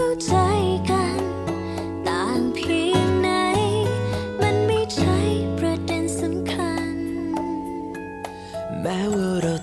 เข้าใจกันตางเพียงไหน มันไม่ใช่ประเด็นสำคัญ แม้ว่าเรา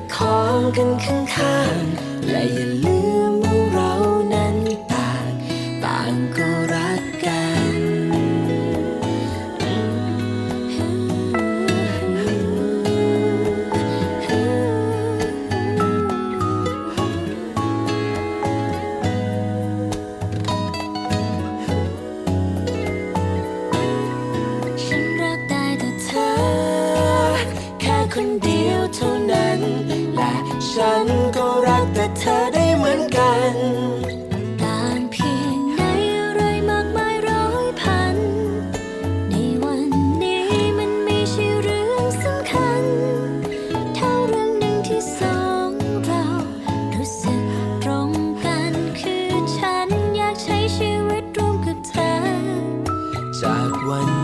ประคองกันข้างๆ และอย่าลืมว่าเรานั้นต่าง ต่างก็รักกัน ฉันรักได้แต่เธอ แค่คนเดียวเท่า และฉันก็รักแต่เธอได้เหมือนกันต่างเพียงในอะไรมากมายร้อยพัน ในวันนี้มันไม่ใช่เรื่องสำคัญ เท่าเรื่องหนึ่งที่สองเรา รู้สึกตรงกันคือฉันอยากใช้ชีวิตร่วมกับเธอ จากวัน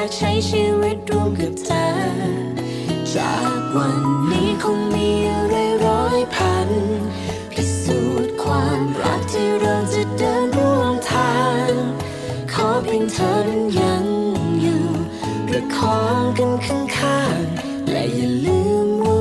ากใช้ชีวิตร่วมกับเธอ จากวันนี้คงมีอะไรร้อยพัน พิสูจน์ความรักที่เราจะเดินร่วมทาง ขอเพียงเธอนั้นยังอยู่ประคองกันข้างข้างๆและอย่าลืมว่า